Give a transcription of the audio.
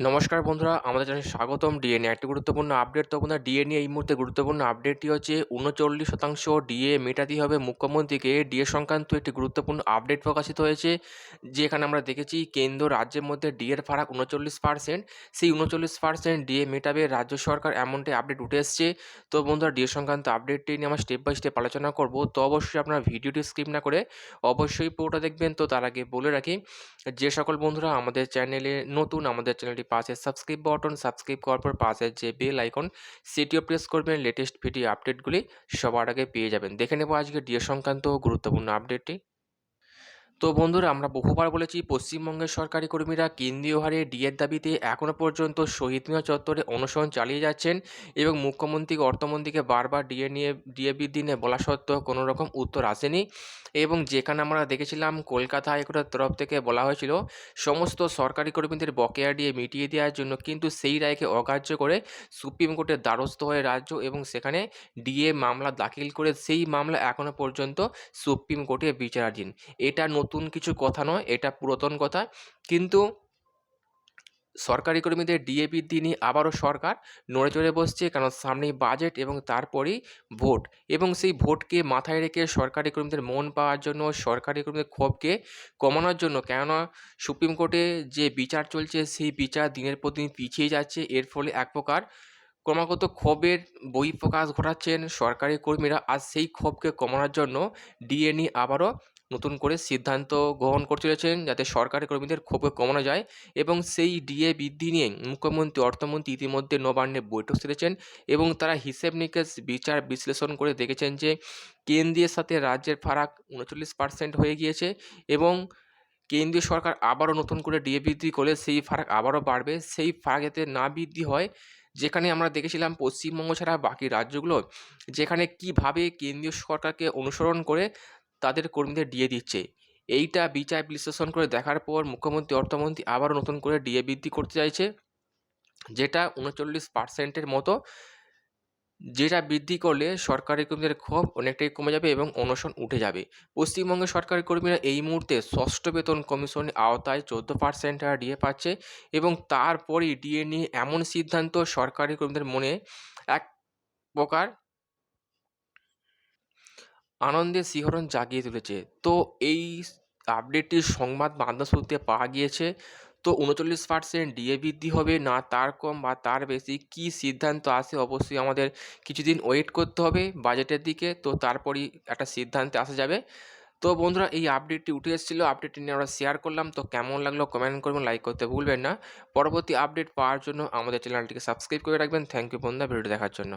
নমস্কার বন্ধুরা, আমাদের চ্যানেলে স্বাগতম ডিএনএ। একটি গুরুত্বপূর্ণ আপডেট তো বন্ধুরা, ডিএনএ এই মুহূর্তে গুরুত্বপূর্ণ আপডেটটি হচ্ছে উনচল্লিশ শতাংশ ডিএ মেটাতেই হবে মুখ্যমন্ত্রীকে। ডিএ সংক্রান্ত একটি গুরুত্বপূর্ণ আপডেট প্রকাশিত হয়েছে, যেখানে আমরা দেখেছি কেন্দ্র রাজ্যের মধ্যে ডিএর ফারাক উনচল্লিশ পার্সেন্ট। সেই উনচল্লিশ পার্সেন্ট ডিএ মেটাবে রাজ্য সরকার এমনটাই আপডেট উঠে এসছে। তো বন্ধুরা, ডিএ সংক্রান্ত আপডেটটি নিয়ে আমরা স্টেপ বাই স্টেপ আলোচনা করব। তো অবশ্যই আপনারা ভিডিওটি স্কিপ না করে অবশ্যই পুরোটা দেখবেন। তো তার আগে বলে রাখি, যে সকল বন্ধুরা আমাদের চ্যানেলে নতুন, আমাদের চ্যানেলটি পাশে সাবস্ক্রাইব বটন সাবস্ক্রাইব করার পর পাশের যে বেল আইকন সেটিও প্রেস করবেন। লেটেস্ট ভিডিও আপডেটগুলি সবার আগে পেয়ে যাবেন। দেখে নেব আজকে ডিএ সংক্রান্ত গুরুত্বপূর্ণ আপডেটটি তো বন্ধুরা, আমরা বহুবার বলেছি পশ্চিমবঙ্গের সরকারি কর্মীরা কেন্দ্রীয় হারে ডিএর দাবিতে এখনও পর্যন্ত শহীদ মিনার চত্বরে অনুসরণ চালিয়ে যাচ্ছেন এবং মুখ্যমন্ত্রী অর্থমন্ত্রীকে বারবার ডিএ নিয়ে, ডিএ বৃদ্ধি নিয়ে বলা সত্ত্বেও কোনো রকম উত্তর আসেনি এবং যেখানে আমরা দেখেছিলাম কলকাতা হাইকোর্টের তরফ থেকে বলা হয়েছিল, সমস্ত সরকারি কর্মীদের বকেয়া ডিএ মিটিয়ে দেওয়ার জন্য কিন্তু সেই রায়কে অগ্রাহ্য করে সুপ্রিম কোর্টের দ্বারস্থ হয়ে রাজ্য এবং সেখানে ডিএ মামলা দাখিল করে সেই মামলা এখনও পর্যন্ত সুপ্রিম কোর্টে বিচারাধীন। এটা নতুন কিছু কথা নয়, এটা পুরাতন কথা। কিন্তু সরকারি কর্মীদের ডিএ বৃদ্ধি নিয়ে আবারও সরকার নড়ে চড়ে বসছে, কারণ সামনেই বাজেট এবং তারপরেই ভোট। এবং সেই ভোটকে মাথায় রেখে সরকারি কর্মীদের মন পাওয়ার জন্য, সরকারি কর্মীদের ক্ষোভকে কমানোর জন্য, কেননা সুপ্রিম কোর্টে যে বিচার চলছে, সেই বিচার দিনের পর দিন পিছিয়ে যাচ্ছে। এর ফলে এক প্রকার ক্রমাগত ক্ষোভের বহিঃপ্রকাশ ঘটাচ্ছেন সরকারি কর্মীরা, আর সেই ক্ষোভকে কমানোর জন্য ডিএনই আবারও নতুন করে সিদ্ধান্ত গ্রহণ করতে চলেছেন যাতে সরকারি কর্মীদের ক্ষোভকে কমানো যায় এবং সেই ডিএ বৃদ্ধি নিয়ে মুখ্যমন্ত্রী, অর্থমন্ত্রী ইতিমধ্যে নবান্নে বৈঠক সেরেছেন এবং তারা হিসেব নিকেশ বিচার বিশ্লেষণ করে দেখেছেন যে কেন্দ্রের সাথে রাজ্যের ফারাক উনচল্লিশ পার্সেন্ট হয়ে গিয়েছে এবং কেন্দ্রীয় সরকার আবারও নতুন করে ডিএ বৃদ্ধি করলে সেই ফারাক আবারও বাড়বে। সেই ফারাক যাতে না বৃদ্ধি হয়, যেখানে আমরা দেখেছিলাম পশ্চিমবঙ্গ ছাড়া বাকি রাজ্যগুলো, যেখানে কীভাবে কেন্দ্রীয় সরকারকে অনুসরণ করে তাদের কর্মীদের ডিএ দিচ্ছে। এইটা বিচার বিশ্লেষণ করে দেখার পর মুখ্যমন্ত্রী, অর্থমন্ত্রী আবারও নতুন করে ডিএ বৃদ্ধি করতে চাইছে। যেটা উনচল্লিশ পার্সেন্টের মতো। যেটা বৃদ্ধি করলে সরকারি কর্মীদের ক্ষোভ অনেকটাই কমে যাবে এবং অনশন উঠে যাবে। পশ্চিমবঙ্গের সরকারি কর্মীরা এই মুহূর্তে ষষ্ঠ বেতন কমিশনের আওতায় চোদ্দ পার্সেন্ট ডিএ পাচ্ছে এবং তারপরেই ডিএ নিয়ে এমন সিদ্ধান্ত সরকারি কর্মীদের মনে এক প্রকার আনন্দের শিহরণ জাগিয়ে তুলেছে। তো এই আপডেটটি সংবাদ মাধ্যম সূত্রে পাওয়া গিয়েছে, তো উনচল্লিশ পার্সেন্ট ডিএ বৃদ্ধি হবে, না তার কম বা তার বেশি, কী সিদ্ধান্ত আসে অবশ্যই আমাদের কিছুদিন ওয়েট করতে হবে বাজেটের দিকে, তো তারপরই একটা সিদ্ধান্তে আসা যাবে। তো বন্ধুরা, এই আপডেটটি উঠে এসেছিল আপডেটটি নিয়ে আমরা শেয়ার করলাম, তো কেমন লাগল কমেন্ট করবেন লাইক করতে ভুলবেন না। পরবর্তী আপডেট পাওয়ার জন্য আমাদের চ্যানেলটিকে সাবস্ক্রাইব করে রাখবেন। থ্যাংক ইউ বন্ধুরা ভিডিও দেখার জন্য।